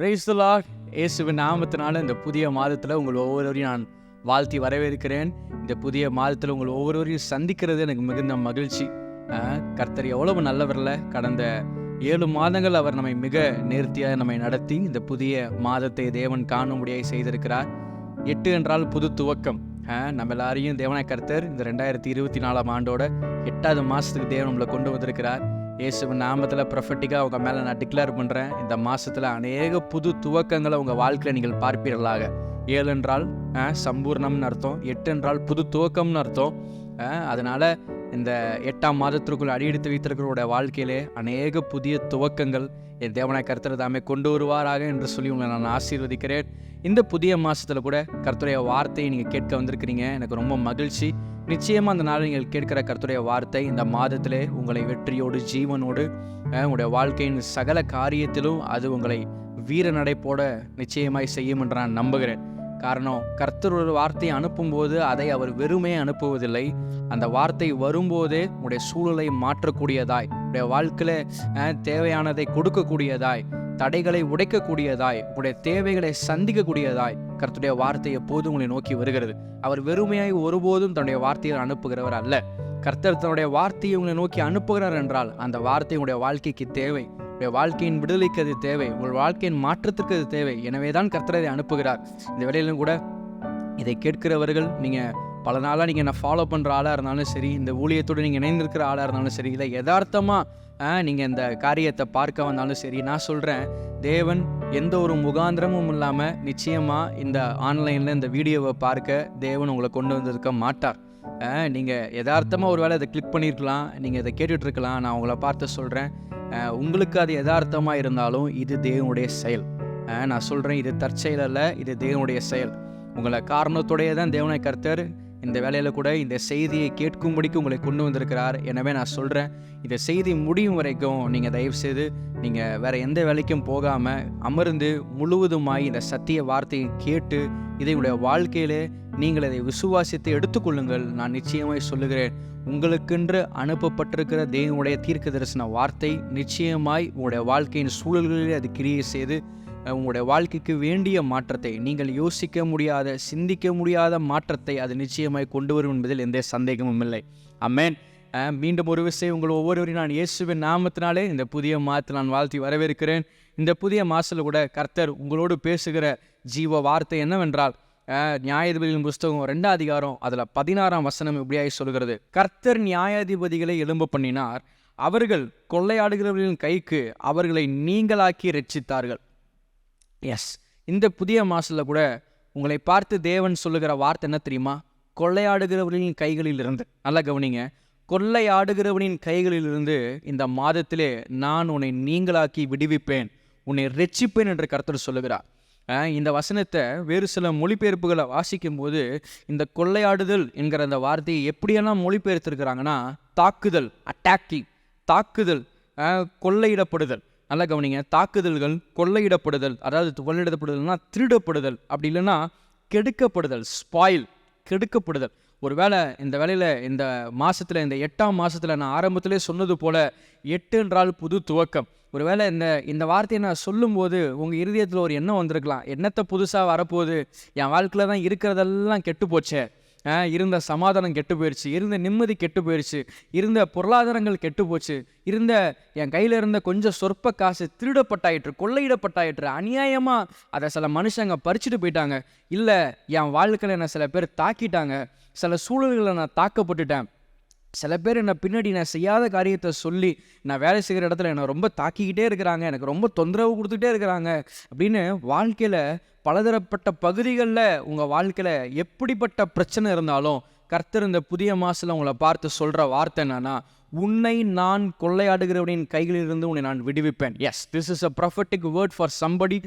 பிரைஸ்துலா இயேசுவின் நாமத்தினால இந்த புதிய மாதத்தில் உங்கள் ஒவ்வொருவரையும் நான் வாழ்த்தி வரவேற்கிறேன். இந்த புதிய மாதத்தில் உங்கள் ஒவ்வொருவரையும் சந்திக்கிறது எனக்கு மிகுந்த மகிழ்ச்சி. கர்த்தர் எவ்வளவு நல்லவரில் கடந்த ஏழு மாதங்கள் அவர் நம்மை மிக நேர்த்தியாக நம்மை நடத்தி இந்த புதிய மாதத்தை தேவன் காணும்படியாக செய்திருக்கிறார். எட்டு என்றால் புது துவக்கம். நம்ம எல்லாரையும் தேவனாய் கர்த்தர் இந்த ரெண்டாயிரத்தி இருபத்தி நாலாம் ஆண்டோட எட்டாவது மாதத்துக்கு தேவன் நம்மளை கொண்டு வந்திருக்கிறார். இயேசு நாமத்தில் ப்ரொஃபட்டிக்காக உங்கள் மேலே நான் டிக்ளேர் பண்ணுறேன் இந்த மாதத்தில் அநேக புது துவக்கங்களை உங்கள் வாழ்க்கையில் நீங்கள் பார்ப்பீர்களாக. ஏழு என்றால் சம்பூர்ணம்னு அர்த்தம். எட்டு என்றால் புது துவக்கம்னு அர்த்தம். அதனால் இந்த எட்டாம் மாதத்திற்குள் அடியெடுத்து வைத்திருக்கிறவருடைய வாழ்க்கையிலே அநேக புதிய துவக்கங்கள் என் தேவனாய் கர்த்தர் தாமே கொண்டு வருவாராக என்று சொல்லி உங்களை நான் ஆசீர்வதிக்கிறேன். இந்த புதிய மாதத்தில் கூட கர்த்தருடைய வார்த்தையை நீங்கள் கேட்க வந்திருக்கிறீங்க. எனக்கு ரொம்ப மகிழ்ச்சி. நிச்சயமாக அந்த நாள் நீங்கள் கேட்கிற கருத்துடைய வார்த்தை இந்த மாதத்திலே உங்களை வெற்றியோடு ஜீவனோடு உங்களுடைய வாழ்க்கையின் சகல காரியத்திலும் அது உங்களை வீர நடை போட நிச்சயமாய் செய்யும் என்று நான் நம்புகிறேன். காரணம் கர்த்தர் ஒரு வார்த்தையை அனுப்பும்போது அதை அவர் வெறுமே அனுப்புவதில்லை. அந்த வார்த்தை வரும்போதே உடைய சூழலை மாற்றக்கூடியதாய் உடைய வாழ்க்கையில் தேவையானதை கொடுக்கக்கூடியதாய் தடைகளை உடைக்கக்கூடியதாய் உடைய தேவைகளை சந்திக்கக்கூடியதாய் கர்த்தருடைய வார்த்தை எப்போதும் உங்களை நோக்கி வருகிறது. அவர் வெறுமையாய் ஒருபோதும் தன்னுடைய வார்த்தையை அனுப்புகிறவர் அல்ல. கர்த்தர் தன்னுடைய வார்த்தையை உங்களை நோக்கி அனுப்புகிறார் என்றால் அந்த வார்த்தை உங்களுடைய வாழ்க்கைக்கு தேவை. உங்களுடைய வாழ்க்கையின் விடுதலைக்கு அது தேவை. உங்கள் வாழ்க்கையின் மாற்றத்திற்கு அது தேவை. எனவே தான் கர்த்தர் அதை அனுப்புகிறார். இந்த வேலையிலும் கூட இதை கேட்கிறவர்கள் நீங்கள் பல நாளாக நீங்கள் என்னை ஃபாலோ பண்ணுற ஆளாக இருந்தாலும் சரி இந்த ஊழியத்தோடு நீங்கள் இணைந்திருக்கிற ஆளாக இருந்தாலும் சரி இல்லை யதார்த்தமாக நீங்கள் இந்த காரியத்தை பார்க்க வந்தாலும் சரி நான் சொல்கிறேன் தேவன் எந்த ஒரு முகாந்திரமும் இல்லாமல் நிச்சயமாக இந்த ஆன்லைனில் இந்த வீடியோவை பார்க்க தேவன் உங்களை கொண்டு வந்திருக்க மாட்டார். நீங்கள் யதார்த்தமாக ஒரு வேளை இதை கிளிக் பண்ணியிருக்கலாம் நீங்கள் இதை கேட்டுட்ருக்கலாம் நான் உங்களை பார்த்து சொல்கிறேன் உங்களுக்கு அது யதார்த்தமாக இருந்தாலும் இது தேவனுடைய செயல். நான் சொல்கிறேன் இது தற்செயல் அல்ல இது தேவனுடைய செயல். உங்களை காரணத்தோடைய தான் தேவனை கர்த்தர் இந்த வேலையில் கூட இந்த செய்தியை கேட்கும்படிக்கு உங்களை கொண்டு வந்திருக்கிறார். எனவே நான் சொல்கிறேன் இந்த செய்தி முடியும் வரைக்கும் நீங்கள் தயவுசெய்து நீங்கள் வேறு எந்த வேலைக்கும் போகாமல் அமர்ந்து முழுவதுமாய் இந்த சத்திய வார்த்தையை கேட்டு இதை உடைய வாழ்க்கையிலே நீங்கள் அதை விசுவாசித்து எடுத்துக்கொள்ளுங்கள். நான் நிச்சயமாய் சொல்லுகிறேன் உங்களுக்கென்று அனுப்பப்பட்டிருக்கிற தேவனுடைய தீர்க்க தரிசன வார்த்தை நிச்சயமாய் உங்களுடைய வாழ்க்கையின் சூழல்களில் அது கிரியை செய்து உங்களுடைய வாழ்க்கைக்கு வேண்டிய மாற்றத்தை நீங்கள் யோசிக்க முடியாத சிந்திக்க முடியாத மாற்றத்தை அது நிச்சயமாய் கொண்டு வரும் என்பதில் எந்த சந்தேகமும் இல்லை. அம்மேன் மீண்டும் ஒரு விஷயம் உங்கள் ஒவ்வொருவரையும் நான் இயேசுவின் நாமத்தினாலே இந்த புதிய மாதத்தில் நான் வாழ்த்தி வரவேற்கிறேன். இந்த புதிய மாதத்தில் கூட கர்த்தர் உங்களோடு பேசுகிற ஜீவ வார்த்தை என்னவென்றால் நியாயாதிபதிகளின் புஸ்தகம் ரெண்டாம் அதிகாரம் அதில் பதினாறாம் வசனம் இப்படியாய் சொல்கிறது. கர்த்தர் நியாயாதிபதிகளை எழும்ப பண்ணினார் அவர்கள் கொள்ளையாடுகிறவர்களின் கைக்கு அவர்களை நீங்களாக்கி ரட்சித்தார்கள் எஸ் இந்த புதிய மாதத்தில் கூட உங்களை பார்த்து தேவன் சொல்லுகிற வார்த்தை என்ன தெரியுமா? கொள்ளையாடுகிறவர்களின் கைகளில் இருந்து நல்லா கவனிங்க. கொள்ளையாடுகிறவனின் கைகளிலிருந்து இந்த மாதத்திலே நான் உன்னை நீங்களாக்கி விடுவிப்பேன். உன்னை ரெச்சிப்பேன் என்று கருத்தர் சொல்லுகிறார். இந்த வசனத்தை வேறு சில மொழிபெயர்ப்புகளை வாசிக்கும்போது இந்த கொள்ளையாடுதல் என்கிற அந்த வார்த்தையை எப்படியெல்லாம் மொழிபெயர்த்திருக்கிறாங்கன்னா தாக்குதல் அட்டாக்கிங் தாக்குதல் கொள்ளையிடப்படுதல். நல்லா கவனிங்க. தாக்குதல்கள் கொள்ளையிடப்படுதல் அதாவது கொள்ளையிடப்படுதல்னா திருடப்படுதல். அப்படி இல்லைன்னா கெடுக்கப்படுதல் ஸ்பாயில் கெடுக்கப்படுதல். ஒருவேளை இந்த வேலையில் இந்த மாதத்தில் இந்த எட்டாம் மாதத்தில் நான் ஆரம்பத்திலே சொன்னது போல் எட்டு என்றால் புது துவக்கம். ஒருவேளை இந்த இந்த வார்த்தையை நான் சொல்லும்போது உங்கள் இருதயத்தில் ஒரு எண்ணம் வந்திருக்கலாம். எண்ணத்தை புதுசாக வரப்போகுது. என் வாழ்க்கையில் தான் இருக்கிறதெல்லாம் கெட்டு போச்சே இருந்த சமாதானம் கெட்டு போயிடுச்சு இருந்த நிம்மதி கெட்டு போயிடுச்சு இருந்த பொருளாதாரங்கள் கெட்டு போச்சு இருந்த என் கையில் இருந்த கொஞ்சம் சொற்ப காசு திருடப்பட்டாயிற்று கொள்ளையிடப்பட்டாயிற்று அநியாயமாக அதை சில மனுஷங்க பறிச்சுட்டு போயிட்டாங்க. இல்லை என் வாழ்க்கையில் என்னை சில பேர் தாக்கிட்டாங்க சில சூழல்களை நான் தாக்கப்பட்டுட்டேன். சில பேர் என்னை பின்னாடி நான் செய்யாத காரியத்தை சொல்லி நான் வேலை செய்கிற இடத்துல என்னை ரொம்ப தாக்கிக்கிட்டே இருக்கிறாங்க எனக்கு ரொம்ப தொந்தரவு கொடுத்துட்டே இருக்கிறாங்க அப்படின்னு வாழ்க்கையில் பலதரப்பட்ட பகுதிகளில் உங்கள் வாழ்க்கையில் எப்படிப்பட்ட பிரச்சனை இருந்தாலும் கர்த்தர் இந்த புதிய மாதத்தில் உங்களை பார்த்து சொல்கிற வார்த்தை என்னன்னா உன்னை நான் கொள்ளையாடுகிறவனின் கைகளிலிருந்து உன்னை நான் விடுவிப்பேன். Yes this is a prophetic word for somebody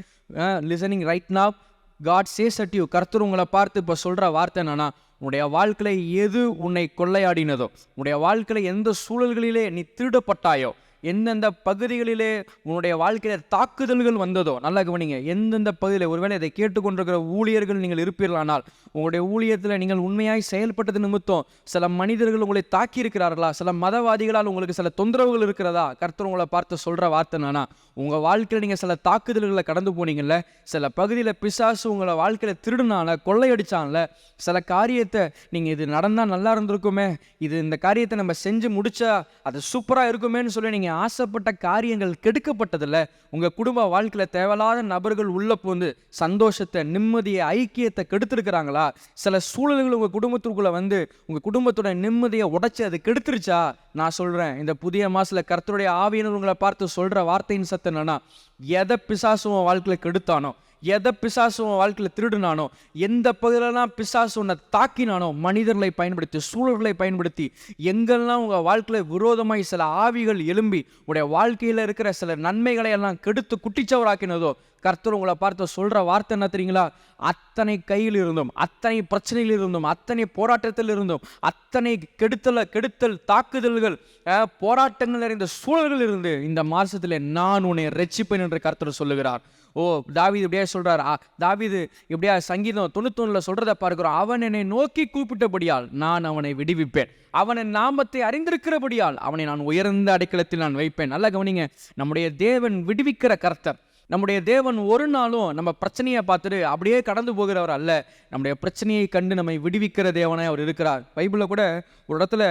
listening right now God says at you கர்த்தர் உங்களை பார்த்து இப்போ சொல்கிற வார்த்தை என்னன்னா உன்னுடைய வாழ்க்கையில் எது உன்னை கொள்ளையாடினதோ உன்னுடைய வாழ்க்கையில் எந்த சூழல்களிலே நீ திருடப்பட்டாயோ எந்தெந்த பகுதிகளிலே உன்னுடைய வாழ்க்கையில தாக்குதல்கள் வந்ததோ நல்லா கவனிங்க எந்தெந்த பகுதியில் ஒருவேளை இதை கேட்டுக்கொண்டிருக்கிற ஊழியர்கள் நீங்கள் இருப்பீர்களானால் உங்களுடைய ஊழியத்தில் நீங்கள் உண்மையாய் செயல்பட்டது நிமித்தம் சில மனிதர்கள் உங்களை தாக்கி இருக்கிறார்களா சில மதவாதிகளால் உங்களுக்கு சில தொந்தரவுகள் இருக்கிறதா? கர்த்தர் உங்களை பார்த்து சொல்கிற வார்த்தை என்னன்னா உங்கள் வாழ்க்கையில் நீங்கள் சில தாக்குதல்களை கடந்து போனீங்கல்ல சில பகுதியில் பிசாசு உங்களை வாழ்க்கையில திருடுனால கொள்ளையடிச்சான்ல சில காரியத்தை நீங்கள் இது நடந்தால் நல்லா இருந்திருக்குமே இது இந்த காரியத்தை நம்ம செஞ்சு முடிச்சா அது சூப்பராக இருக்குமேன்னு சொல்லி நீங்கள் ஆசைப்பட்ட காரியங்கள் கெடுக்கப்பட்டதில்ல உங்கள் குடும்ப வாழ்க்கையில் தேவையில்லாத நபர்கள் உள்ளே போந்து சந்தோஷத்தை நிம்மதியை ஐக்கியத்தை கெடுத்திருக்கிறாங்களா? சில சூழல்கள் உங்கள் குடும்பத்துக்குள்ளே வந்து உங்கள் குடும்பத்தோட நிம்மதியை உடைச்சி அது கெடுத்துருச்சா? நான் சொல்கிறேன் இந்த புதிய மாதத்தில் கர்த்தருடைய ஆவியினர் உங்களை பார்த்து சொல்கிற வார்த்தையின் சத்தம் என்னன்னா எதை பிசாசு உன் கெடுத்தானோ எதை பிசாசு உன் வாழ்க்கையில் திருடுனானோ எந்த பகுதியிலலாம் பிசாசு உன்னை தாக்கினானோ மனிதர்களை பயன்படுத்தி சூழல்களை பயன்படுத்தி எங்கெல்லாம் உங்கள் வாழ்க்கையில் விரோதமாய் சில ஆவிகள் எழும்பி உடைய வாழ்க்கையில் இருக்கிற சில நன்மைகளை எல்லாம் கெடுத்து குட்டிச்சவராக்கினதோ கர்த்தர் உங்களை பார்த்து சொல்கிற வார்த்தை என்ன தெரியுங்களா? அத்தனை கையில் இருந்தும் அத்தனை பிரச்சனையில் இருந்தும் அத்தனை போராட்டத்தில் இருந்தும் அத்தனை கெடுத்தல கெடுத்தல் தாக்குதல்கள் அஹ், போராட்டங்கள் நிறைந்த சூழல்கள் இருந்து இந்த மாசத்துல நான் உன்னை ரட்சிப்பேன் என்று கர்த்தர் சொல்லுகிறார். ஓ தாவிது இப்படியா சொல்கிறார் ஆ, தாவீது இப்படியா சங்கீதம் தொண்ணூத்தொன்னில் சொல்கிறத பார்க்குறோம். அவன் என்னை நோக்கி கூப்பிட்டபடியால் நான் அவனை விடுவிப்பேன். அவனின் நாமத்தை அறிந்திருக்கிறபடியால் அவனை நான் உயர்ந்த அடைக்கலத்தில் நான் வைப்பேன். நல்லா கவனிங்க நம்முடைய தேவன் விடுவிக்கிற கர்த்தர். நம்முடைய தேவன் ஒரு நாளும் நம்ம பிரச்சனையை பார்த்துட்டு அப்படியே கடந்து போகிறவர் அல்ல. நம்முடைய பிரச்சனையை கண்டு நம்மை விடுவிக்கிற தேவனாய் அவர் இருக்கிறார். பைபிளில் கூட ஒரு இடத்துல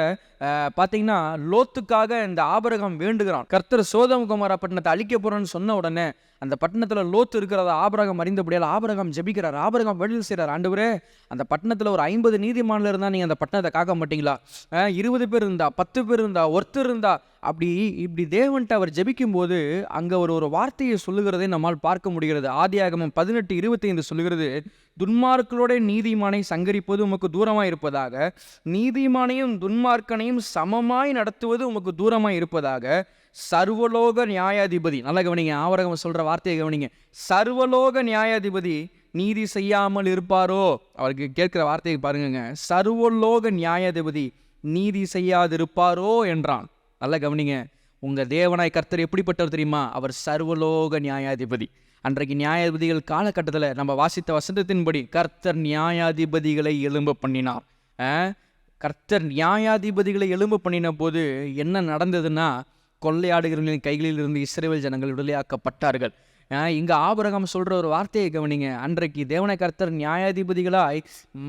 பார்த்தீங்கன்னா லோத்துக்காக இந்த ஆபரகம் வேண்டுகிறான். கர்த்தர் சோதம் குமார பட்டினத்தை அழிக்க போகிறோன்னு சொன்ன உடனே அந்த பட்டணத்தில் லோத்து இருக்கிறத ஆபரகம் அறிந்தபடியால் ஆபரகம் ஜெபிக்கிறார் ஆபரகம் வெளியில் செய்கிறார். ஆண்டவரே அந்த பட்டணத்தில் ஒரு ஐம்பது நீதிமானில் இருந்தால் நீங்கள் அந்த பட்டணத்தை காக்க மாட்டீங்களா? இருபது பேர் இருந்தா பத்து பேர் இருந்தா ஒருத்தர் இருந்தா அப்படி இப்படி தேவன்ட்டு அவர் ஜெபிக்கும்போது அங்கே ஒரு ஒரு வார்த்தையை சொல்லுகிறதை நம்மால் பார்க்க முடிகிறது. ஆதியாகமம் பதினெட்டு இருபத்தைந்து சொல்லுகிறது துன்மார்க்களோட நீதிமானை சங்கரிப்பது உமக்கு தூரமாக இருப்பதாக நீதிமானையும் துன்மார்க்கனையும் சமமாய் நடத்துவது உமக்கு தூரமாக இருப்பதாக சர்வலோக நியாயாதிபதி நல்லா கவனிங்க ஆவரகம் சொல்கிற வார்த்தையை கவனிங்க. சர்வலோக நியாயாதிபதி நீதி செய்யாமல் இருப்பாரோ? அவருக்கு கேட்குற வார்த்தையை பாருங்கங்க. சர்வலோக நியாயாதிபதி நீதி செய்யாதிருப்பாரோ? என்றான். நல்லா கவனிங்க. உங்கள் தேவனாய் கர்த்தர் எப்படிப்பட்டவர் தெரியுமா? அவர் சர்வலோக நியாயாதிபதி. அன்றைக்கு நியாயாதிபதிகள் காலகட்டத்தில் நம்ம வாசித்த வசந்தத்தின்படி கர்த்தர் நியாயாதிபதிகளை எழும்ப பண்ணினார். கர்த்தர் நியாயாதிபதிகளை எழும்ப பண்ணின போது என்ன நடந்ததுன்னா கொள்ளையாடுகிறவர்களின் கைகளில் இருந்து இஸ்ரேல் ஜனங்கள் விடுதலையாக்கப்பட்டார்கள் இங்கே ஆபரகம் சொல்கிற ஒரு வார்த்தையை கவனிங்க. அன்றைக்கு தேவனை கர்த்தர் நியாயாதிபதிகளாய்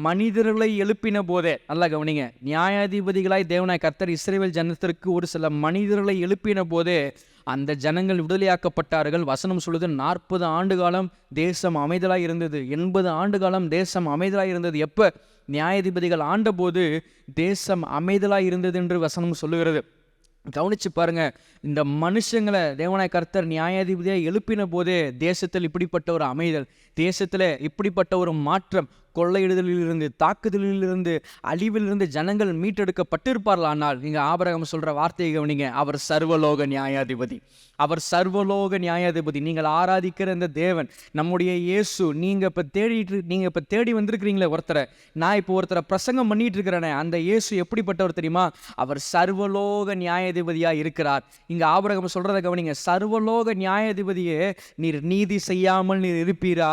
மனிதர்களை எழுப்பின போதே நல்லா கவனிங்க. நியாயாதிபதிகளாய் தேவன கர்த்தர் இஸ்ரேல் ஜனத்திற்கு ஒரு சில மனிதர்களை எழுப்பின போதே அந்த ஜனங்கள் விடுதலையாக்கப்பட்டார்கள். வசனம் சொல்லுது நாற்பது ஆண்டு காலம் தேசம் அமைதலாய் இருந்தது. எண்பது ஆண்டு காலம் தேசம் அமைதலாய் இருந்தது. எப்போ? நியாயாதிபதிகள் ஆண்டபோது தேசம் அமைதலாய் இருந்தது என்று வசனம் சொல்லுகிறது. கவனிச்சு பாருங்க இந்த மனுஷங்களை தேவனாய் கர்த்தர் நியாயாதிபதியாக எழுப்பின போதே தேசத்தில் இப்படிப்பட்ட ஒரு அமைதல் தேசத்தில் இப்படிப்பட்ட ஒரு மாற்றம் கொள்ளையிடுதலிலிருந்து தாக்குதலிலிருந்து அழிவிலிருந்து ஜனங்கள் மீட்டெடுக்கப்பட்டிருப்பார்களானால் நீங்கள் ஆபரகம் சொல்கிற வார்த்தையை கவனிங்க. அவர் சர்வலோக நியாயாதிபதி. அவர் சர்வலோக நியாயாதிபதி. நீங்கள் ஆராதிக்கிற இந்த தேவன் நம்முடைய இயேசு நீங்கள் இப்போ தேடிட்டு நீங்கள் இப்போ தேடி வந்திருக்கிறீங்களே ஒருத்தரை. நான் இப்போ ஒருத்தரை பிரசங்கம் பண்ணிட்டு இருக்கிறேனே அந்த இயேசு எப்படிப்பட்டவர் தெரியுமா? அவர் சர்வலோக நியாயாதிபதியாக இருக்கிறார். இங்கே ஆபரகம் சொல்கிறத கவனிங்க. சர்வலோக நியாயாதிபதியே நீர் நீதி செய்யாமல் நீர் இருப்பீரா?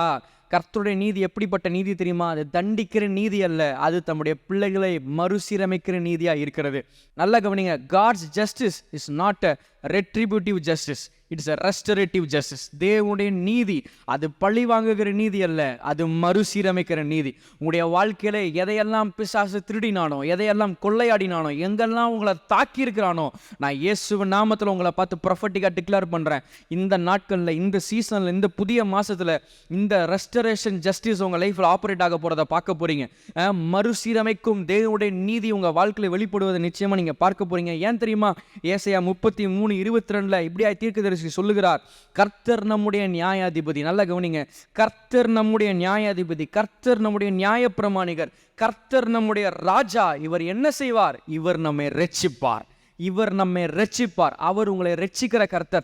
கர்த்தருடைய நீதி எப்படிப்பட்ட நீதி தெரியுமா? அது தண்டிக்கிற நீதி அல்ல. அது தம்முடைய பிள்ளைகளை மறுசீரமைக்கிற நீதியா இருக்கிறது. நல்லா கவனிங்க. God's justice is not a retributive justice it's a restorative justice தேவனுடைய நீதி. அது பழி வாங்குகிற நீதி அல்ல. அது மறுசீரமைக்கிற நீதி. உங்களுடைய வாழ்க்கையில் எதையெல்லாம் பிசாசு திருடினானோ எதையெல்லாம் கொள்ளையாடினானோ எங்கெல்லாம் உங்களை தாக்கி இருக்கிறானோ நான் இயேசுவின் நாமத்தில் உங்களை பார்த்து ப்ரொஃபட்டிக்காக டிக்ளேர் பண்ணுறேன் இந்த நாட்களில் இந்த சீசனில் இந்த புதிய மாதத்தில் இந்த ரெஸ்டரேஷன் ஜஸ்டிஸ் உங்கள் லைஃப்பில் ஆப்ரேட் ஆக போகிறத பார்க்க போகிறீங்க மறுசீரமைக்கும் தேவனுடைய நீதி உங்கள் வாழ்க்கையில் வெளிப்படுவதை நிச்சயமாக நீங்கள் பார்க்க போகிறீங்க ஏன் தெரியுமா? ஏசையா முப்பத்தி மூணு இருபத்தி ரெண்டில் இப்படியா தீர்க்கதரிசி சொல்லுகிறார் கர்த்தர் நம்முடைய நியாயாதிபதி. நல்லா கவனிங்க கர்த்தர் நம்முடைய நியாயாதிபதி கர்த்தர் நம்முடைய நியாயப்பிரமாணிகர் கர்த்தர் நம்முடைய ராஜா இவர் என்ன செய்வார்? இவர் நம்மை ரட்சிப்பார். இவர் நம்மை ரட்சிப்பார். அவர் உங்களை ரட்சிக்கிற கர்த்தர்.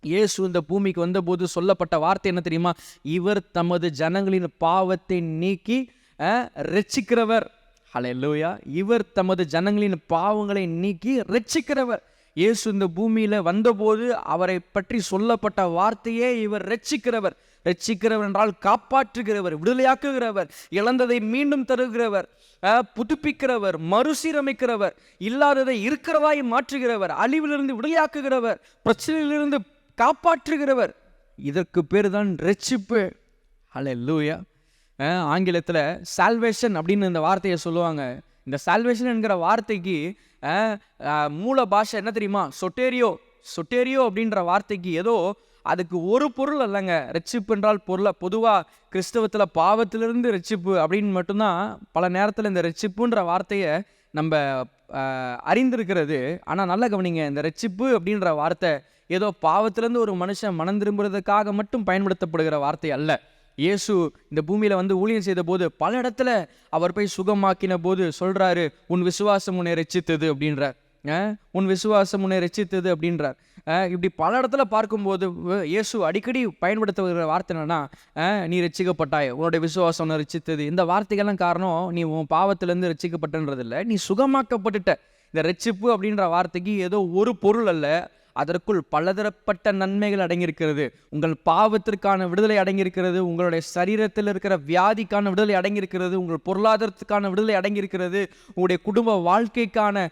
இயேசு இந்த பூமிக்கு வந்தபோது சொல்லப்பட்ட வார்த்தை என்ன தெரியுமா? இவர் தமது ஜனங்களின் பாவத்தை நீக்கி அஹ், ரட்சிக்கிறவர். ஹalleluya. இவர் தமது ஜனங்களின் பாவங்களை நீக்கி ரட்சிக்கிறவர். இயேசு இந்த பூமியில வந்தபோது அவரை பற்றி சொல்லப்பட்ட வார்த்தையே இவர் ரட்சிக்கிறவர். ரட்சிக்கிறவர் என்றால் காப்பாற்றுகிறவர் விடுதலையாக்குகிறவர் இழந்ததை மீண்டும் தருகிறவர் புதுப்பிக்கிறவர் மறுசீரமைக்கிறவர் இல்லாததை இருக்கிறதாய் மாற்றுகிறவர் அழிவிலிருந்து விடுதலையாக்குகிறவர் பிரச்சனையிலிருந்து காப்பாற்றுகிறவர். இதற்கு பேர் தான் ரட்சிப்பு. ஹalleluya லூயா ஆங்கிலத்தில் சால்வேஷன் அப்படின்னு இந்த வார்த்தையை சொல்லுவாங்க. இந்த சால்வேஷன் என்கிற வார்த்தைக்கு மூல பாஷை என்ன தெரியுமா? சொட்டேரியோ. சொட்டேரியோ அப்படின்ற வார்த்தைக்கு ஏதோ அதுக்கு ஒரு பொருள் அல்லங்க. ரட்சிப்பு என்றால் பொருளை பொதுவாக கிறிஸ்தவத்தில் பாவத்திலிருந்து ரட்சிப்பு அப்படின்னு மட்டும்தான் பல நேரத்தில் இந்த ரட்சிப்புன்ற வார்த்தையை நம்ம அறிந்திருக்கிறது. ஆனால் நல்லா கவனிங்க இந்த ரட்சிப்பு அப்படின்ற வார்த்தை ஏதோ பாவத்திலேருந்து ஒரு மனுஷன் மனம் திரும்புறதுக்காக மட்டும் பயன்படுத்தப்படுகிற வார்த்தை அல்ல. இயேசு இந்த பூமியில் வந்து ஊழியம் செய்த போது பல இடத்துல அவர் போய் சுகமாக்கின போது சொல்கிறாரு உன் விசுவாசம் உன்னை ரட்சித்தது அப்படின்றார். உன் விசுவாசம் உன்னை ரச்சித்தது அப்படின்றார். இப்படி பல இடத்துல பார்க்கும்போது இயேசு அடிக்கடி பயன்படுத்துகிற வார்த்தை என்னன்னா நீ ரசிக்கப்பட்டாய் உன்னுடைய விசுவாசம் உன்னை ரட்சித்தது. இந்த வார்த்தைகள்லாம் காரணம் நீ உன் பாவத்திலேருந்து ரட்சிக்கப்பட்டன்றது இல்லை நீ சுகமாக்கப்பட்டுட்ட. இந்த ரட்சிப்பு அப்படின்ற வார்த்தைக்கு ஏதோ ஒரு பொருள் அல்ல. அதற்குள் பலதரப்பட்ட நன்மைகள் அடங்கியிருக்கிறது. உங்கள் பாவத்திற்கான விடுதலை அடங்கியிருக்கிறது. உங்களுடைய சரீரத்தில் இருக்கிற வியாதிக்கான விடுதலை அடங்கியிருக்கிறது. உங்கள் பொருளாதாரத்துக்கான விடுதலை அடங்கியிருக்கிறது. உங்களுடைய குடும்ப வாழ்க்கைக்கான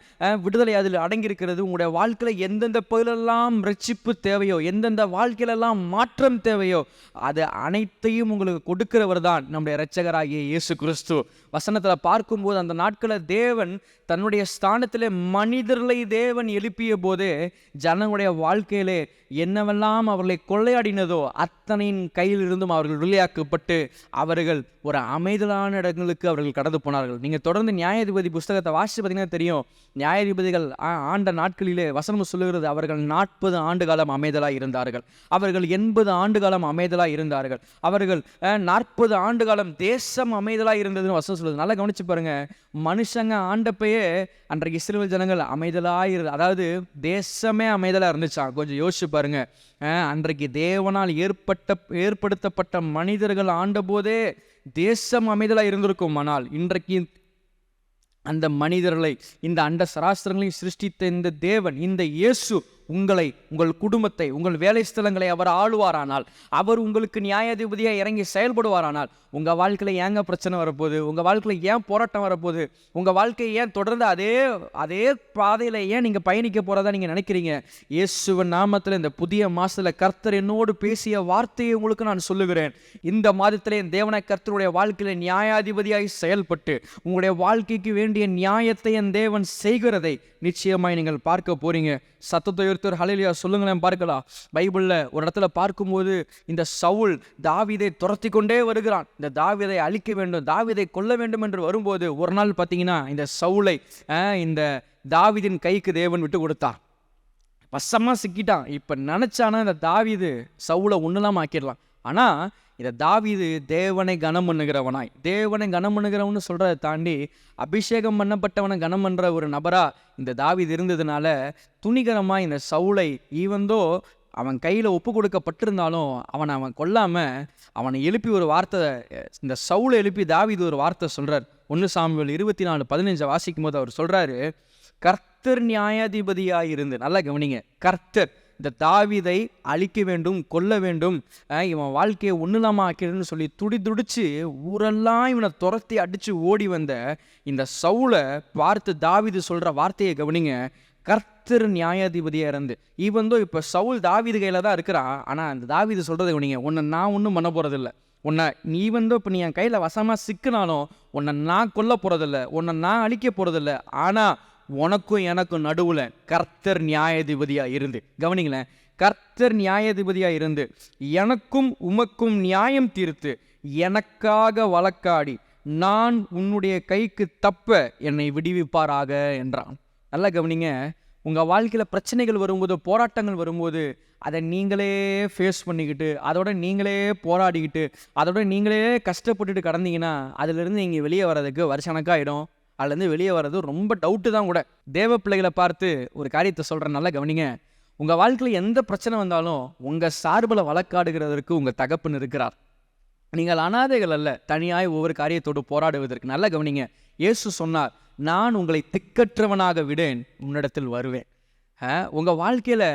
விடுதலை அதில் அடங்கியிருக்கிறது. உங்களுடைய வாழ்க்கையில் எந்தெந்த பகுதியிலெல்லாம் ரட்சிப்பு தேவையோ எந்தெந்த வாழ்க்கையிலெல்லாம் மாற்றம் தேவையோ அது அனைத்தையும் உங்களுக்கு கொடுக்கிறவர் தான் நம்முடைய இரட்சகராகிய இயேசு கிறிஸ்து. வசனத்தில் பார்க்கும்போது அந்த நாட்களில் தேவன் தன்னுடைய ஸ்தானத்தில் மனிதர்களை தேவன் எழுப்பிய போதே ஜனங்களுடைய வாழ்க்கையிலே என்னவெல்லாம் அவர்களை கொள்ளையாடினதோ அத்தனையின் கையிலிருந்தும் அவர்கள் விளையாக்கப்பட்டு அவர்கள் ஒரு அமைதலான இடங்களுக்கு அவர்கள் கடந்து போனார்கள். நீங்கள் தொடர்ந்து நியாயாதிபதி புஸ்தகத்தை வாசித்து பார்த்தீங்கன்னா தெரியும். நியாயாதிபதிகள் ஆ- ஆண்ட நாட்களிலே வசனம் சொல்லுகிறது அவர்கள் நாற்பது ஆண்டு காலம் அமைதலாக இருந்தார்கள். அவர்கள் எண்பது ஆண்டு காலம் அமைதலாக இருந்தார்கள். அவர்கள் நாற்பது ஆண்டு காலம் தேசம் அமைதலாக இருந்ததுன்னு வசனம் சொல்லுது. நல்லா கவனிச்சு பாருங்கள் மனுஷங்க ஆண்டப்பையே அன்றைக்கு இஸ்ரேல் ஜனங்கள் அமைதலாக இரு அதாவது தேசமே அமைதலாக இருந்துச்சாம். கொஞ்சம் யோசிச்சு பாருங்க. அன்றைக்கு தேவனால் ஏற்பட்ட ஏற்படுத்தப்பட்ட மனிதர்கள் ஆண்டபோதே தேசம் அமைதலாக இருந்திருக்கும். ஆனால் இன்றைக்கு அந்த மனிதர்களை இந்த அண்ட சராஸ்திரங்களையும் சிருஷ்டித்த இந்த தேவன் இந்த இயேசு உங்களை உங்கள் குடும்பத்தை உங்கள் வேலை ஸ்தலங்களை அவர் ஆளுவாரானால் அவர் உங்களுக்கு நியாயாதிபதியாக இறங்கி செயல்படுவாரானால் உங்கள் வாழ்க்கையில் ஏங்க பிரச்சனை வரப்போகுது? உங்கள் வாழ்க்கையில் ஏன் போராட்டம் வரப்போகுது? உங்கள் வாழ்க்கையை ஏன் தொடர்ந்து அதே அதே பாதையில் ஏன் நீங்கள் பயணிக்க போகிறதா நீங்கள் நினைக்கிறீங்க? இயேசுவின் நாமத்தில் இந்த புதிய மாதத்தில் கர்த்தர் என்னோடு பேசிய வார்த்தையை உங்களுக்கு நான் சொல்லுகிறேன். இந்த மாதத்திலே என் தேவன கர்த்தருடைய வாழ்க்கையில் நியாயாதிபதியாய் செயல்பட்டு உங்களுடைய வாழ்க்கைக்கு வேண்டிய நியாயத்தை என் தேவன் செய்கிறதை நிச்சயமாய் நீங்கள் பார்க்க போகிறீங்க சத்தத்தை ஒருத்தர் ஹலையிலியா சொல்லுங்களேன் பார்க்கலாம். பைபிளில் ஒரு இடத்துல பார்க்கும்போது இந்த சவுல் தாவிதை துரத்தி கொண்டே வருகிறான். இந்த தாவிதை அழிக்க வேண்டும் தாவிதை கொல்ல வேண்டும் என்று வரும்போது ஒரு நாள் பார்த்தீங்கன்னா இந்த சவுளை இந்த தாவிதின் கைக்கு தேவன் விட்டு கொடுத்தார் வசமாக சிக்கிட்டான். இப்போ நினச்சானா இந்த தாவிது சவுளை ஒன்றுலாம் ஆக்கிடலாம். ஆனால் இந்த தாவிது தேவனை கனம் பண்ணுகிறவனாய். தேவனை கனம் பண்ணுகிறவனு சொல்கிறத தாண்டி அபிஷேகம் பண்ணப்பட்டவனை கனம் பண்ணுற ஒரு நபராக இந்த தாவிது இருந்ததுனால துணிகரமாக இந்த சவுளை ஈவந்தோ அவன் கையில் ஒப்பு கொடுக்கப்பட்டிருந்தாலும் அவனை அவன் கொல்லாமல் அவனை எழுப்பி ஒரு வார்த்தை இந்த சவுளை எழுப்பி தாவீது ஒரு வார்த்தை சொல்கிறார் ஒன்று சாமுவேல் இருபத்தி நாலு பதினஞ்சை வாசிக்கும் போது அவர் சொல்கிறாரு கர்த்தர் நியாயாதிபதியாக இருந்து நல்லா கவனிங்க. கர்த்தர். இந்த தாவிதை அழிக்க வேண்டும் கொல்ல வேண்டும் இவன் வாழ்க்கையை ஒன்றுலாமா ஆக்கிறதுன்னு சொல்லி துடி துடிச்சு ஊரெல்லாம் இவனை துரத்தி அடித்து ஓடி வந்த இந்த சவுளை பார்த்து தாவிது சொல்கிற வார்த்தையை கவனிங்க. கர்த்தர் நியாயாதிபதியாக இருந்து. ஈவந்தோ இப்போ சவுல் தாவீது கையில் தான் இருக்கிறான் ஆனால் அந்த தாவீது சொல்கிறத கவனிங்க. உன்னை நான் ஒன்றும் பண்ண போகிறதில்ல உன்னை நீ வந்து இப்போ நீ என் கையில் வசமாக சிக்கினாலும் உன்னை நான் கொல்ல போகிறதில்ல உன்னை நான் அழிக்க போகிறதில்ல ஆனால் உனக்கும் எனக்கும் நடுவில் கர்த்தர் நியாயாதிபதியாக இருந்து. கவனிங்களேன் கர்த்தர் நியாயாதிபதியாக இருந்து எனக்கும் உமக்கும் நியாயம் தீர்த்து எனக்காக வழக்காடி நான் உன்னுடைய கைக்கு தப்ப என்னை விடுவிப்பாராக என்றான். நல்லா கவனிங்க உங்கள் வாழ்க்கையில் பிரச்சனைகள் வரும்போது போராட்டங்கள் வரும்போது அதை நீங்களே ஃபேஸ் பண்ணிக்கிட்டு அதோட நீங்களே போராடிக்கிட்டு அதோட நீங்களே கஷ்டப்பட்டுட்டு கடந்தீங்கன்னா அதிலிருந்து நீங்கள் வெளியே வர்றதுக்கு வருஷக்கணக்காயிடும் அதுலேருந்து வெளியே வர்றது ரொம்ப டவுட்டு தான் கூட. தேவ பிள்ளைகளை பார்த்து ஒரு காரியத்தை சொல்கிறேன் நல்லா கவனிங்க. உங்கள் வாழ்க்கையில் எந்த பிரச்சனை வந்தாலும் உங்கள் சார்பில் வழக்காடுகிறதற்கு உங்கள் தகப்பன் இருக்கிறார். நீங்கள் அனாதைகள் அல்ல தனியாய் ஒவ்வொரு காரியத்தோடு போராடுவதற்கு. நல்ல கவனிங்க இயேசு சொன்னார் நான் உங்களை திக்கற்றவனாக விடேன் உன்னிடத்தில் வருவேன். உங்கள் வாழ்க்கையில்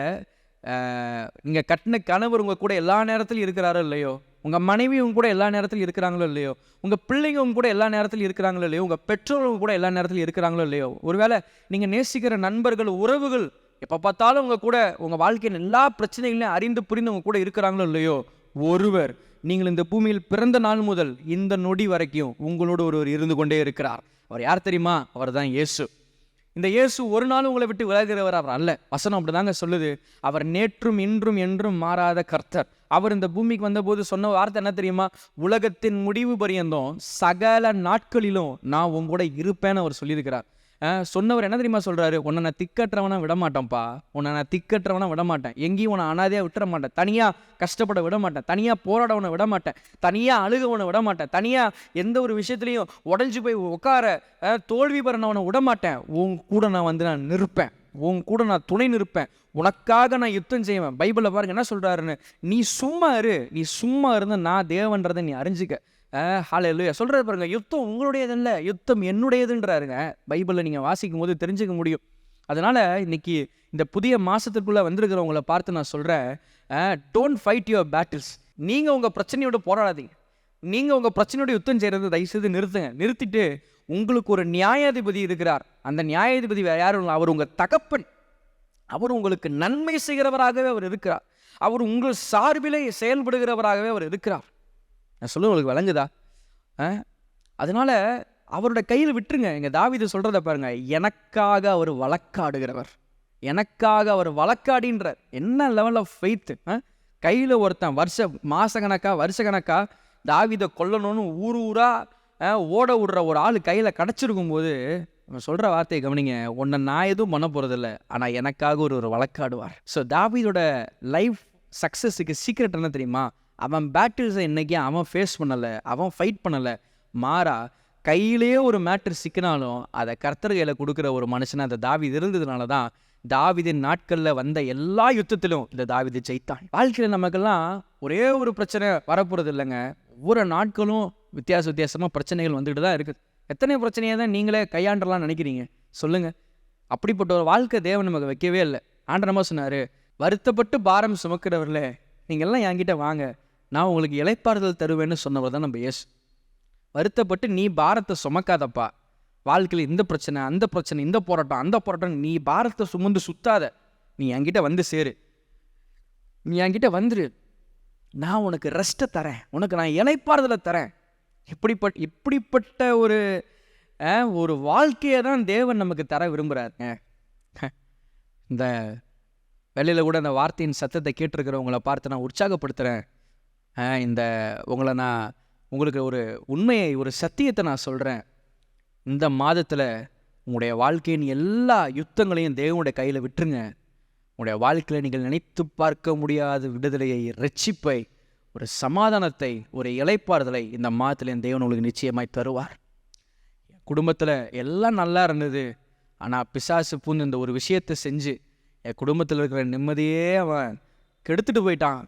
நீங்கள் கட்டின கணவர் உங்கள் கூட எல்லா நேரத்திலும் இருக்கிறாரோ இல்லையோ? உங்கள் மனைவி உங்க கூட எல்லா நேரத்திலும் இருக்கிறாங்களோ இல்லையோ? உங்கள் பிள்ளைங்க உங்க கூட எல்லா நேரத்திலும் இருக்கிறாங்களோ இல்லையோ? உங்கள் பெற்றோர் கூட எல்லா நேரத்திலும் இருக்கிறாங்களோ இல்லையோ? ஒருவேளை நீங்கள் நேசிக்கிற நண்பர்கள் உறவுகள் எப்போ பார்த்தாலும் உங்கள் கூட உங்கள் வாழ்க்கையின் எல்லா பிரச்சனைகளையும் அறிந்து புரிந்து உங்கள் கூட இருக்கிறாங்களோ இல்லையோ? ஒருவர் நீங்கள் இந்த பூமியில் பிறந்த நாள் முதல் இந்த நொடி வரைக்கும் உங்களோடு ஒருவர் இருந்து கொண்டே இருக்கிறார். அவர் யார் தெரியுமா? அவர் தான் இயேசு. இந்த இயேசு ஒரு நாள் உங்களை விட்டு விலகிறவர் அவர் அல்ல. வசனம் அப்படிதாங்க சொல்லுது. அவர் நேற்றும் இன்றும் என்றும் மாறாத கர்த்தர். அவர் இந்த பூமிக்கு வந்தபோது சொன்ன வார்த்தை என்ன தெரியுமா? உலகத்தின் முடிவு பரியந்தம் சகல நாட்களிலும் நான் உங்க கூட இருப்பேன்னு அவர் சொல்லியிருக்கிறார். சொன்னவர் என்ன தெரியுமா சொல்கிறாரு உன்னை நான் திக்கற்றவனா விட மாட்டேன்ப்பா உன்னை நான் திக்கற்றவனா விட மாட்டேன் எங்கேயும் உன்னை அனாதையாக விட்டுற மாட்டேன் தனியாக கஷ்டப்பட விட மாட்டேன் தனியாக போராடவனை விட மாட்டேன் தனியாக அழுகவனை விட மாட்டேன் தனியாக எந்த ஒரு விஷயத்துலையும் உடஞ்சி போய் உட்கார தோல்வி பெறனவனை விட மாட்டேன் உன் கூட நான் வந்து நான் நிற்பேன். உன் கூட நான் துணை நிற்பேன். உனக்காக நான் யுத்தம் செய்வேன். பைபிளில் பாருங்க என்ன சொல்கிறாருன்னு நீ சும்மா இரு. நீ சும்மா இருந்து நான் தேவன்றதை நீ அறிஞ்சிக்க. ஹாலே இல்லையா சொல்கிறது பாருங்க யுத்தம் உங்களுடையது இல்லை யுத்தம் என்னுடையதுன்றாருங்க. பைபிளில் நீங்கள் வாசிக்கும் போது தெரிஞ்சுக்க முடியும். அதனால் இன்னைக்கு இந்த புதிய மாதத்துக்குள்ளே வந்திருக்கிறவங்கள பார்த்து நான் சொல்கிறேன் டோன்ட் ஃபைட் யுவர் பேட்டில்ஸ் நீங்கள் உங்கள் பிரச்சனையோட போராடாதீங்க. நீங்கள் உங்கள் பிரச்சனையோட யுத்தம் செய்கிறத தயவுசெய்து நிறுத்துங்க. நிறுத்திட்டு உங்களுக்கு ஒரு நியாயாதிபதி இருக்கிறார். அந்த நியாயாதிபதி வேற யாரும் அவர் உங்கள் தகப்பன். அவர் உங்களுக்கு நன்மை செய்கிறவராகவே அவர் இருக்கிறார். அவர் உங்கள் சார்பிலே செயல்படுகிறவராகவே அவர் இருக்கிறார். நான் சொல்ல உங்களுக்கு விளங்குதா? ஆ? அதனால அவரோட கையில் விட்டுருங்க. எங்கள் தாவிது சொல்கிறத பாருங்க. எனக்காக அவர் வழக்காடுகிறவர். எனக்காக அவர் வழக்காடின்றார். என்ன லெவல் ஆஃப் ஃபெய்த்து கையில் ஒருத்தன் வருஷ மாசக்கணக்கா வருஷக்கணக்கா தாவிதை கொல்லணும்னு ஊர் ஊரா ஆ, ஓட விடுற ஒரு ஆள் கையில் கிடச்சிருக்கும் போது நம்ம சொல்கிற வார்த்தையை கவனிங்க. உன்னை நான் எதுவும் பண்ண போகிறதில்ல ஆனால் எனக்காக ஒரு ஒரு வழக்காடுவார். ஸோ தாவீதோட லைஃப் சக்ஸஸுக்கு சீக்ரெட் என்ன தெரியுமா? அவன் பேட்டில்ஸை இன்றைக்கி அவன் ஃபேஸ் பண்ணலை அவன் ஃபைட் பண்ணலை. மாறா கையிலேயே ஒரு மேட்ரு சிக்கினாலும் அதை கர்த்தர் கையில் கொடுக்குற ஒரு மனுஷன் அந்த தாவிது இருந்ததுனால தான் தாவிதின் நாட்களில் வந்த எல்லா யுத்தத்திலும் இந்த தாவிது ஜெயித்தான். வாழ்க்கையில் நமக்கெல்லாம் ஒரே ஒரு பிரச்சனை வரப்போகிறது இல்லைங்க. ஒவ்வொரு நாட்களும் வித்தியாச வித்தியாசமாக பிரச்சனைகள் வந்துக்கிட்டு தான் இருக்குது. எத்தனை பிரச்சனையை தான் நீங்களே கையாண்டலாம் நினைக்கிறீங்க? சொல்லுங்கள் அப்படிப்பட்ட ஒரு வாழ்க்கை தேவன் நமக்கு வைக்கவே இல்லை. ஆண்டனமா சொன்னார்? வருத்தப்பட்டு பாரம் சுமக்கிறவர்களே நீங்கள்லாம் என்கிட்ட வாங்க. நான் உங்களுக்கு இளைப்பாறுதல் தருவேன்னு சொன்னவர் தான் நம்ம இயேசு. வருத்தப்பட்டு நீ பாரத்தை சுமக்காதப்பா. வாழ்க்கையில் இந்த பிரச்சனை அந்த பிரச்சனை இந்த போராட்டம் அந்த போராட்டம் நீ பாரத்தை சுமந்து சுத்தாத. நீ என்கிட்ட வந்து சேரு. நீ என்கிட்ட வந்துரு. நான் உனக்கு ரெஸ்ட்டை தரேன். உனக்கு நான் இளைப்பாறுதலை தரேன். இப்படிப்பட்ட இப்படிப்பட்ட ஒரு ஒரு வாழ்க்கையை தான் தேவன் நமக்கு தர விரும்புகிறாருங்க இந்த வெளியில் கூட அந்த வார்த்தையின் சத்தத்தை கேட்டிருக்கிறவங்களை பார்த்து நான் உற்சாகப்படுத்துகிறேன் இந்த உங்களை நான் உங்களுக்கு ஒரு உண்மையை ஒரு சத்தியத்தை நான் சொல்கிறேன் இந்த மாதத்தில் உங்களுடைய வாழ்க்கையின் எல்லா யுத்தங்களையும் தேவனுடைய கையில் விட்டுருங்க. உங்களுடைய வாழ்க்கையில் நீங்கள் நினைத்து பார்க்க முடியாத விடுதலையை ரட்சிப்பை ஒரு சமாதானத்தை ஒரு இலைப்பாறுதலை இந்த மாதத்தில் என் தேவன் உங்களுக்கு நிச்சயமாய் தருவார். குடும்பத்தில் எல்லாம் நல்லா இருந்தது. ஆனால் பிசாசு பூந்து இந்த ஒரு விஷயத்தை செஞ்சு என் குடும்பத்தில் இருக்கிற நிம்மதியே அவன் கெடுத்துட்டு போயிட்டான்.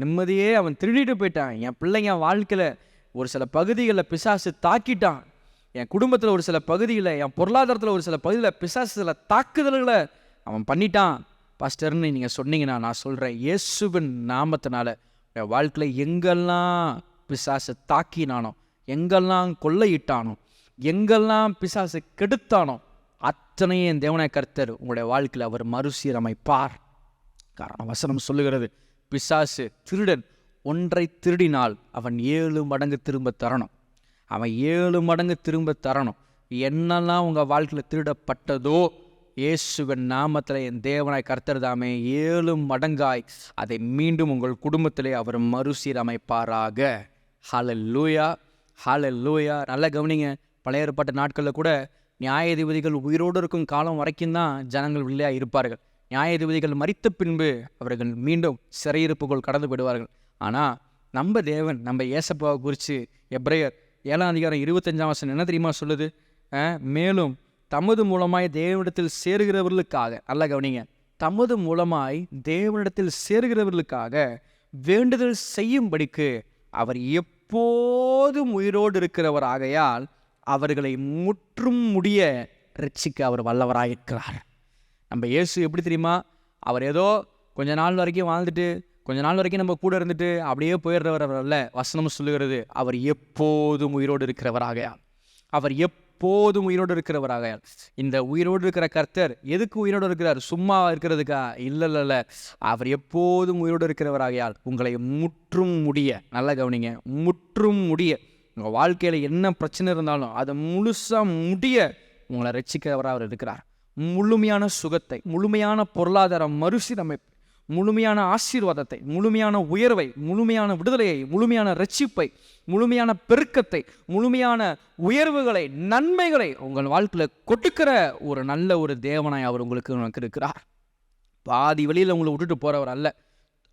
நிம்மதியே அவன் திருடிட்டு போயிட்டான். என் பிள்ளைங்க வாழ்க்கையில் ஒரு சில பகுதிகளில் பிசாசு தாக்கிட்டான். என் குடும்பத்தில் ஒரு சில பகுதியில் என் பொருளாதாரத்தில் ஒரு சில பகுதியில் பிசாசு சில தாக்குதல்களை அவன் பண்ணிட்டான். பாஸ்டர்னு நீங்கள் சொன்னீங்கன்னா நான் சொல்கிறேன் இயேசுவின் நாமத்தினால என் வாழ்க்கையில் எங்கெல்லாம் பிசாசு தாக்கினானோ எங்கெல்லாம் கொள்ளையிட்டானோ எங்கெல்லாம் பிசாசு கெடுத்தானோ அத்தனையும் தேவனாய் கர்த்தர் உங்களுடைய வாழ்க்கையில் அவர் மறுசீரமைப்பார். காரணம் வசனம் சொல்லுகிறது. பிசாசு திருடன் ஒன்றை திருடினால் அவன் ஏழு மடங்கு திரும்ப தரணும். அவன் ஏழு மடங்கு திரும்ப தரணும். என்னெல்லாம் உங்கள் வாழ்க்கையில் திருடப்பட்டதோ இயேசுவின் நாமத்தில் என் தேவனாய் கர்த்தர்தாமே ஏழு மடங்காய் அதை மீண்டும் உங்கள் குடும்பத்திலே அவர் மறுசீரமைப்பாராக. ஹால லூயா ஹால லூயா நல்ல கவனிங்க பழைய ஏற்பட்ட நாட்களில் கூட நியாயாதிபதிகள் உயிரோடு இருக்கும் காலம் வரைக்கும் தான் ஜனங்கள் உள்ளே இருப்பார்கள். நியாயாதிபதிகள் மறித்த பின்பு அவர்கள் மீண்டும் சிறையிருப்புக்குள் கடந்து விடுவார்கள் ஆனால் நம்ம தேவன் நம்ம ஏசப்பாவை குறித்து எப்ரையர் ஏழாம் அதிகாரம் இருபத்தஞ்சாம் வருஷம் என்ன தெரியுமா சொல்லுது? மேலும் தமது மூலமாய் தேவனிடத்தில் சேருகிறவர்களுக்காக நல்ல கவனிங்க. தமது மூலமாய் தேவனிடத்தில் சேருகிறவர்களுக்காக வேண்டுதல் செய்யும்படிக்கு அவர் எப்போதும் உயிரோடு இருக்கிறவராகையால் அவர்களை முற்றும் முடிய ரட்சிக்க அவர் வல்லவராயிருக்கிறார். நம்ம இயேசு எப்படி தெரியுமா? அவர் ஏதோ கொஞ்ச நாள் வரைக்கும் வாழ்ந்துட்டு கொஞ்ச நாள் வரைக்கும் நம்ம கூட இருந்துட்டு அப்படியே போயிடுறவர் அவர் அல்ல. வசனம் சொல்லுகிறது அவர் எப்போதும் உயிரோடு இருக்கிறவராக அவர் எப்போதும் உயிரோடு இருக்கிறவராக இந்த உயிரோடு இருக்கிற கர்த்தர் எதுக்கு உயிரோடு இருக்கிறார்? சும்மா இருக்கிறதுக்கா? இல்லை இல்லை இல்லை. அவர் எப்போதும் உயிரோடு இருக்கிறவராகையால் உங்களை முற்றும் முடிய நல்லா கவனிங்க முற்றும் முடிய உங்கள் வாழ்க்கையில் என்ன பிரச்சனை இருந்தாலும் அதை முழுசாக முடிய உங்களை ரசிக்கிறவராக அவர் இருக்கிறார். முழுமையான சுகத்தை முழுமையான பொருளாதார மறுசீரமைப்பு முழுமையான ஆசீர்வாதத்தை முழுமையான உயர்வை முழுமையான விடுதலையை முழுமையான ரட்சிப்பை முழுமையான பெருக்கத்தை முழுமையான உயர்வுகளை நன்மைகளை உங்கள் வாழ்க்கையில் கொடுக்கிற ஒரு நல்ல ஒரு தேவனாய் அவர் உங்களுக்கு உனக்கு இருக்கிறார். பாதி வழியில் உங்களை விட்டுட்டு போகிறவர் அல்ல.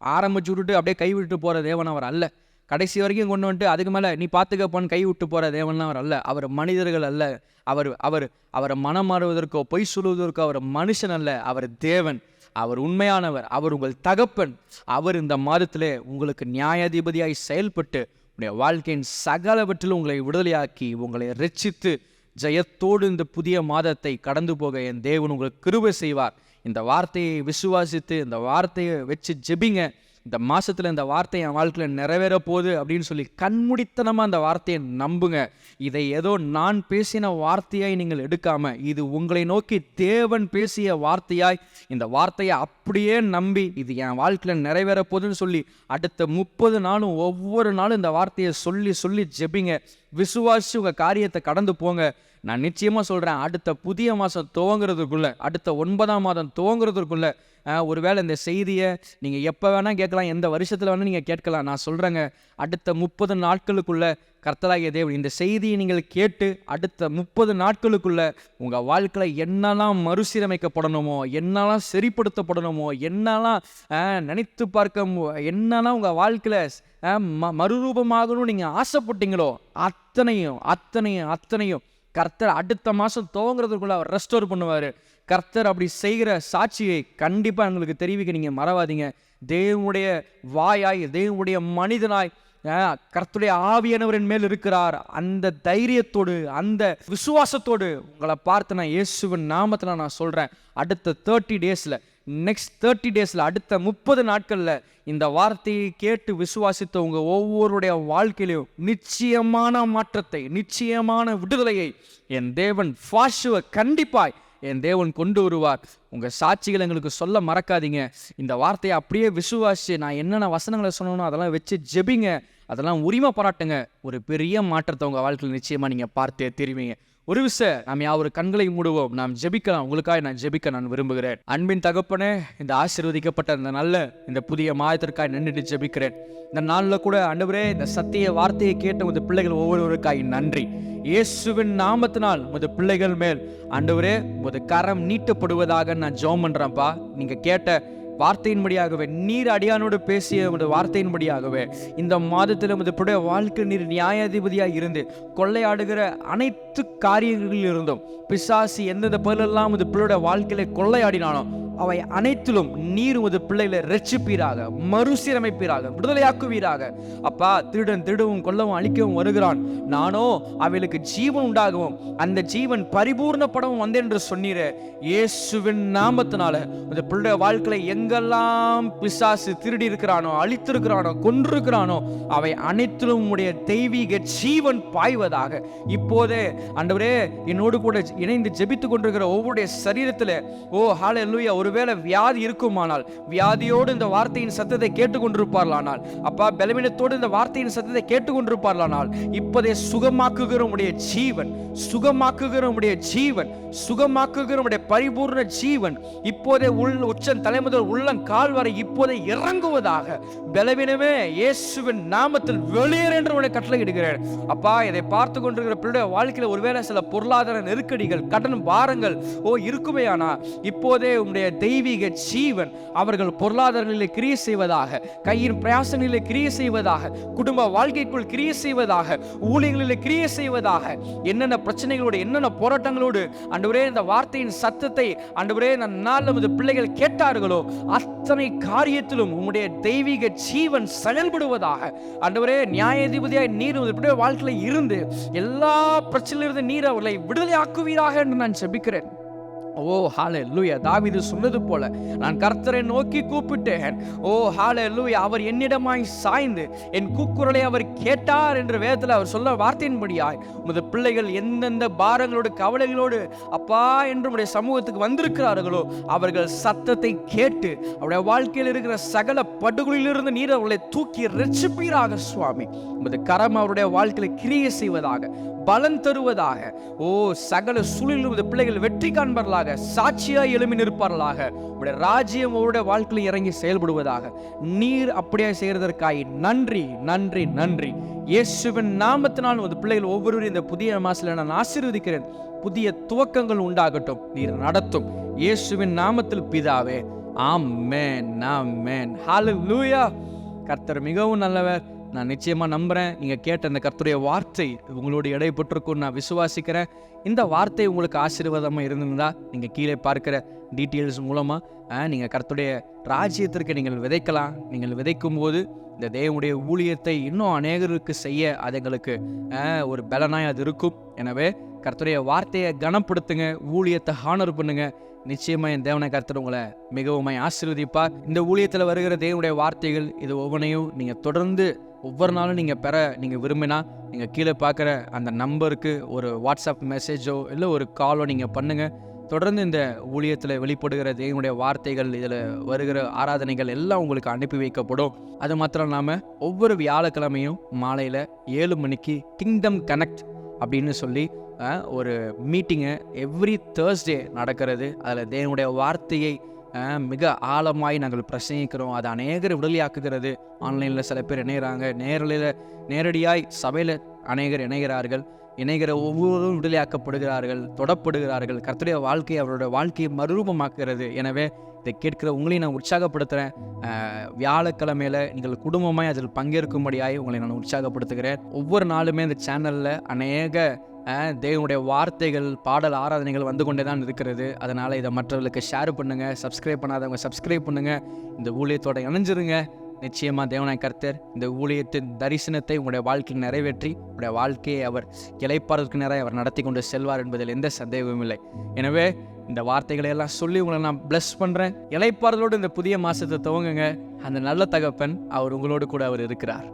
ஆரம்பிச்சு விட்டுட்டு அப்படியே கை போகிற தேவன் அவர் அல்ல. கடைசி வரைக்கும் கொண்டு வந்துட்டு அதுக்கு மேலே நீ பார்த்துக்கப்பான்னு கை விட்டு போகிற தேவன்லாம் அவர் அல்ல. அவர் மனிதர்கள் அல்ல. அவர் அவர் அவரை மனம் மாறுவதற்கோ பொய் சொல்வதற்கோ அவர் மனுஷன் அல்ல. அவர் தேவன். அவர் உண்மையானவர். அவர் உங்கள் தகப்பன். அவர் இந்த மாதத்திலே உங்களுக்கு நியாயாதிபதியாய் செயல்பட்டு உடைய வாழ்க்கையின் சகலவற்றிலும் உங்களை விடுதலையாக்கி உங்களை ரட்சித்து ஜெயத்தோடு இந்த புதிய மாதத்தை கடந்து போக என் தேவன் உங்களுக்கு கிருபை செய்வார். இந்த வார்த்தையை விசுவாசித்து இந்த வார்த்தையை வச்சு ஜெபிங்க. இந்த மாதத்தில் இந்த வார்த்தை என் வாழ்க்கையில் நிறைவேற போகுது அப்படின்னு சொல்லி கண்முடித்தனமாக அந்த வார்த்தையை நம்புங்க. இதை ஏதோ நான் பேசின வார்த்தையாய் நீங்கள் எடுக்காம இது உங்களை நோக்கி தேவன் பேசிய வார்த்தையாய் இந்த வார்த்தையை அப்படியே நம்பி இது என் வாழ்க்கையில் நிறைவேற போகுதுன்னு சொல்லி அடுத்த முப்பது நாளும் ஒவ்வொரு நாளும் இந்த வார்த்தையை சொல்லி சொல்லி ஜெபிங்க. விசுவாசி உங்கள் காரியத்தை கடந்து போங்க. நான் நிச்சயமாக சொல்கிறேன் அடுத்த புதிய மாதம் துவங்குறதுக்குள்ளே அடுத்த ஒன்பதாம் மாதம் துவங்குறதுக்குள்ள ஒருவேளை இந்த செய்தியை நீங்கள் எப்போ வேணால் கேட்கலாம் எந்த வருஷத்தில் வேணால் நீங்கள் கேட்கலாம். நான் சொல்கிறேங்க அடுத்த முப்பது நாட்களுக்குள்ள கர்த்தராகிய தேவன் இந்த செய்தியை நீங்கள் கேட்டு அடுத்த முப்பது நாட்களுக்குள்ளே உங்கள் வாழ்க்கையில் என்னெல்லாம் மறுசீரமைக்கப்படணுமோ என்னெல்லாம் சரிப்படுத்தப்படணுமோ என்னெல்லாம் நினைத்து பார்க்க மு- என்னெல்லாம் உங்கள் வாழ்க்கையில் ம மறுரூபமாகணும்னு நீங்கள் ஆசைப்பட்டீங்களோ அத்தனையும் அத்தனையும் அத்தனையும் கர்த்தர் அடுத்த மாதம் துவங்குறதுக்குள்ள அவர் ரெஸ்டோர் பண்ணுவார். கர்த்தர் அப்படி செய்கிற சாட்சியை கண்டிப்பாக எங்களுக்கு தெரிவிக்க நீங்கள் மறவாதீங்க. தேவனுடைய வாயாய் தேவனுடைய மனிதனாய் கர்த்துடைய கர்த்தருடைய ஆவியானவரின் மேல் இருக்கிறார். அந்த தைரியத்தோடு அந்த விசுவாசத்தோடு உங்களை பார்த்து நான் இயேசுவின் நாமத்தில் நான் சொல்கிறேன் அடுத்த தேர்ட்டி டேஸில் நெக்ஸ்ட் தேர்ட்டி டேஸில் அடுத்த முப்பது நாட்களில் இந்த வார்த்தையை கேட்டு விசுவாசித்த உங்கள் ஒவ்வொருடைய வாழ்க்கையிலையும் நிச்சயமான மாற்றத்தை நிச்சயமான விடுதலையை என் தேவன் ஃபாஷுவை கண்டிப்பாய் என் தேவன் கொண்டு வருவார். உங்கள் சாட்சிகள் எங்களுக்கு சொல்ல மறக்காதீங்க. இந்த வார்த்தையை அப்படியே விசுவாசி நான் என்னென்ன வசனங்களை சொன்னனோ அதெல்லாம் வச்சு ஜெபிங்க. அதெல்லாம் உரிமை பாராட்டுங்க. ஒரு பெரிய மாற்றத்தை உங்கள் வாழ்க்கையில் நிச்சயமாக நீங்கள் பார்த்தே தெரிவிங்க. ஒரு விஷய நாம் யாவரு கண்களை மூடுவோம் நாம் ஜெபிக்கலாம். உங்களுக்காக நான் ஜெபிக்க நான் விரும்புகிறேன். அன்பின் தகப்பனே இந்த ஆசீர்வதிக்கப்பட்ட இந்த நல்ல இந்த புதிய மாதத்திற்காக நின்றுட்டு ஜெபிக்கிறேன். இந்த நாளில் கூட ஆண்டவரே இந்த சத்திய வார்த்தையை கேட்ட உங்கள் பிள்ளைகள் ஒவ்வொருவருக்காய் நன்றி. இயேசுவின் நாமத்தினால் உமது பிள்ளைகள் மேல் ஆண்டவரே உமது கரம் நீட்டப்படுவதாக நான் ஜோம் பண்ணுறேன்ப்பா நீங்கள் கேட்ட வார்த்தையின்படியாகவே நீர் அடியானோடு பேசிய உமது வார்த்தையின்படியாகவே இந்த மாதத்தில் உமது புடைய வாழ்க்கை நீர் நியாயாதிபதியாக இருந்து கொள்ளையாடுகிற அனைத்து காரியங்களில் இருந்தும் பிசாசி எந்தெந்த பொருளெல்லாம் உமது பிள்ளையோட வாழ்க்கையில கொள்ளையாடினானோ அவை அனைத்திலும் நீர் உமது பிள்ளைகளை ரட்சிப்பீராக மறுசீரமைப்பீராக விடுதலையாக்குவீராக. அப்பா திருடன் திருடவும் கொல்லவும் அழிக்கவும் வருகிறான். நானோ அவளுக்கு ஜீவன் உண்டாகவும் அந்த ஜீவன் பரிபூர்ணப்படவும் வந்தேன் என்று சொன்னீர. இயேசுவின் நாமத்தினால உமது பிள்ளைய வாழ்க்கையில எங்கெல்லாம் பிசாசு திருடி இருக்கிறானோ அழித்திருக்கிறானோ கொன்றிருக்கிறானோ அவை அனைத்திலும் உடைய தெய்வீக ஜீவன் பாய்வதாக. இப்போதே அண்டவரே என்னோடு கூட இணைந்து ஜெபித்து கொண்டிருக்கிற ஒவ்வொருடைய சரீரத்தில் ஓ ஹalleluya ஒருவேளை வியாதி இருக்குமானால் வியாதியோடு இந்த வார்த்தையின் சத்தத்தை கேட்டுக்கொண்டிருப்பார்களானால் அப்பா பலவீனத்தோடு இந்த வார்த்தையின் சத்தத்தை கேட்டுக்கொண்டிருப்பார்களானால் இப்போதே சுகமாக்குகிற உடைய ஜீவன் சுகமாக்குகிற உடைய ஜீவன் சுகமாக்குகிற உடைய பரிபூர்ண ஜீவன் இப்போதே உள் உச்சன் தலைமுதல் உள்ளம் கால் வரை இப்போதே இறங்குவதாக பலவீனமே இயேசுவின் நாமத்தில் வெளியேற என்று உன்னை கட்டளையிடுகிறேன். அப்பா இதை பார்த்து கொண்டிருக்கிற பிள்ளைய வாழ்க்கையில் ஒருவேளை சில பொருளாதார நெருக்கடிகள் கடன் பாரங்கள் ஓ இருக்குமேயானா இப்போதே உம்முடைய தெய்வீக ஜீவன் அவர்கள் பொருளாதார நிலை கிரிய செய்வதாக கையின் பிரயாசங்களிலே கிரியை செய்வதாக குடும்ப வாழ்க்கைக்குள் கிரியை செய்வதாக ஊழியங்களிலே கிரிய செய்வதாக என்னென்ன பிரச்சனைகளோடு என்னென்ன போராட்டங்களோடு அன்றுவரே இந்த வார்த்தையின் சத்தத்தை அன்றுவரே நான் நாள் நமது பிள்ளைகள் கேட்டார்களோ அத்தனை காரியத்திலும் உம்முடைய தெய்வீக ஜீவன் செயல்படுவதாக அன்றுவரே நியாயாதிபதியாய் நீர் உமது வாழ்க்கையில் இருந்து எல்லா பிரச்சனையிலிருந்து நீர் அவர்களை விடுதலை ஆக்குவீராக என்று நான் செபிக்கிறேன் ஓ ஹாலே லூயா தாவிது சொன்னது போல நான் கர்த்தரை நோக்கி கூப்பிட்டேன். ஓ ஹாலே லூயா அவர் என்னிடமாய் சாய்ந்து என் கூக்குரலை அவர் கேட்டார் என்ற வேதத்தில் அவர் சொல்ல வார்த்தையின்படியாய் உமது பிள்ளைகள் எந்தெந்த பாரங்களோடு கவலைகளோடு அப்பா என்று உடைய சமூகத்துக்கு வந்திருக்கிறார்களோ அவர்கள் சத்தத்தை கேட்டு அவருடைய வாழ்க்கையில் இருக்கிற சகல படுகொலிலிருந்து நீர் அவர்களை தூக்கி ரட்சிப்பீராக சுவாமி. உமது கரம் அவருடைய வாழ்க்கையில் கிரியை செய்வதாக பலன் தருவதாக ஓ சகல சூழலில் உமது பிள்ளைகள் வெற்றி காண்பவர்களாக சாட்சியாய் எழுமி நிற்பார்களாக உடைய ராஜ்யம் அவருடைய வாழ்க்கையில் இறங்கி செயல்படுவதாக. நீர் அப்படியே செய்கிறதற்காய் நன்றி நன்றி நன்றி. இயேசுவின் நாமத்தினால் உங்கள் பிள்ளைகள் ஒவ்வொருவரும் இந்த புதிய மாசில் நான் ஆசீர்வதிக்கிறேன். புதிய துவக்கங்கள் உண்டாகட்டும் நீர் நடத்தும். இயேசுவின் நாமத்தில் பிதாவே ஆமென் ஹாலு ஹalleluya கர்த்தர் மிகவும் நல்லவர். நான் நிச்சயமாக நம்புகிறேன் நீங்கள் கேட்ட அந்த கர்த்தருடைய வார்த்தை உங்களோட இடைப்பட்டிருக்கும் நான் விசுவாசிக்கிறேன். இந்த வார்த்தை உங்களுக்கு ஆசீர்வாதமாக இருந்திருந்தா நீங்கள் கீழே பார்க்குற டீட்டெயில்ஸ் மூலமாக நீங்கள் கர்த்தருடைய ராஜ்யத்திற்கு நீங்கள் விதைக்கலாம். நீங்கள் விதைக்கும் போது இந்த தேவனுடைய ஊழியத்தை இன்னும் அநேகருக்கு செய்ய அது எங்களுக்கு ஒரு பலனாய் அது இருக்கும். எனவே கர்த்தருடைய வார்த்தையை கனப்படுத்துங்க ஊழியத்தை ஹானர் பண்ணுங்க. நிச்சயமாக என் தேவனை கர்த்தர் உங்களை மிகவும் ஆசீர்வதிப்பார். இந்த ஊழியத்தில் வருகிற தேவனுடைய வார்த்தைகள் இது ஒவ்வொன்றையும் நீங்கள் தொடர்ந்து ஒவ்வொரு நாளும் நீங்கள் பெற நீங்கள் விரும்பினா நீங்கள் கீழே பார்க்குற அந்த நம்பருக்கு ஒரு வாட்ஸ்அப் மெசேஜோ இல்லை ஒரு காலோ நீங்கள் பண்ணுங்கள் தொடர்ந்து இந்த ஊழியத்தில் வெளிப்படுகிற தேவனுடைய வார்த்தைகள் இதில் வருகிற ஆராதனைகள் எல்லாம் உங்களுக்கு அனுப்பி வைக்கப்படும். அது மாத்திரம் இல்லாமல் ஒவ்வொரு வியாழக்கிழமையும் மாலையில் ஏழு மணிக்கு கிங்டம் கனெக்ட் அப்படின்னு சொல்லி ஒரு மீட்டிங்கை எவ்ரி தேர்ஸ்டே நடக்கிறது. அதில் தேவனுடைய வார்த்தையை மிக ஆழமாய் நாங்கள் பிரசங்கிக்கிறோம். அது அநேகர் விடுதலையாக்குகிறது. ஆன்லைனில் சில பேர் இணைகிறாங்க நேரலையில் நேரடியாய் சபையில் அநேகர் இணைகிறார்கள். இணைகிற ஒவ்வொருவரும் விடுதலையாக்கப்படுகிறார்கள் தொடப்படுகிறார்கள். கர்த்தருடைய வாழ்க்கையை அவருடைய வாழ்க்கையை மறுரூபமாக்குகிறது. எனவே இதை கேட்கிற உங்களையும் நான் உற்சாகப்படுத்துகிறேன் வியாழக்கிழமையில் நீங்கள் குடும்பமாய் அதில் பங்கேற்கும்படியாய் உங்களை நான் உற்சாகப்படுத்துகிறேன். ஒவ்வொரு நாளுமே இந்த சேனலில் அநேக தேவனுடைய வார்த்தைகள் பாடல் ஆராதனைகள் வந்து கொண்டே தான் இருக்கிறது. அதனால் இதை மற்றவர்களுக்கு ஷேர் பண்ணுங்கள் சப்ஸ்கிரைப் பண்ணாதவங்க சப்ஸ்கிரைப் பண்ணுங்கள் இந்த ஊழியத்தோட இணைஞ்சிருங்க. நிச்சயமாக தேவனாய் கர்த்தர் இந்த ஊழியத்தின் தரிசனத்தை உங்களுடைய வாழ்க்கையில் நிறைவேற்றி உங்களுடைய வாழ்க்கையை அவர் இலைப்பாறதுக்கு நேராக அவர் நடத்தி கொண்டு செல்வார் என்பதில் எந்த சந்தேகமும் இல்லை. எனவே இந்த வார்த்தைகளை எல்லாம் சொல்லி உங்களை நான் பிளஸ் பண்ணுறேன் இலைப்பாறுதலோடு இந்த புதிய மாதத்தை துவங்குங்க. அந்த நல்ல தகப்பன் அவர் உங்களோடு கூட அவர் இருக்கிறார்.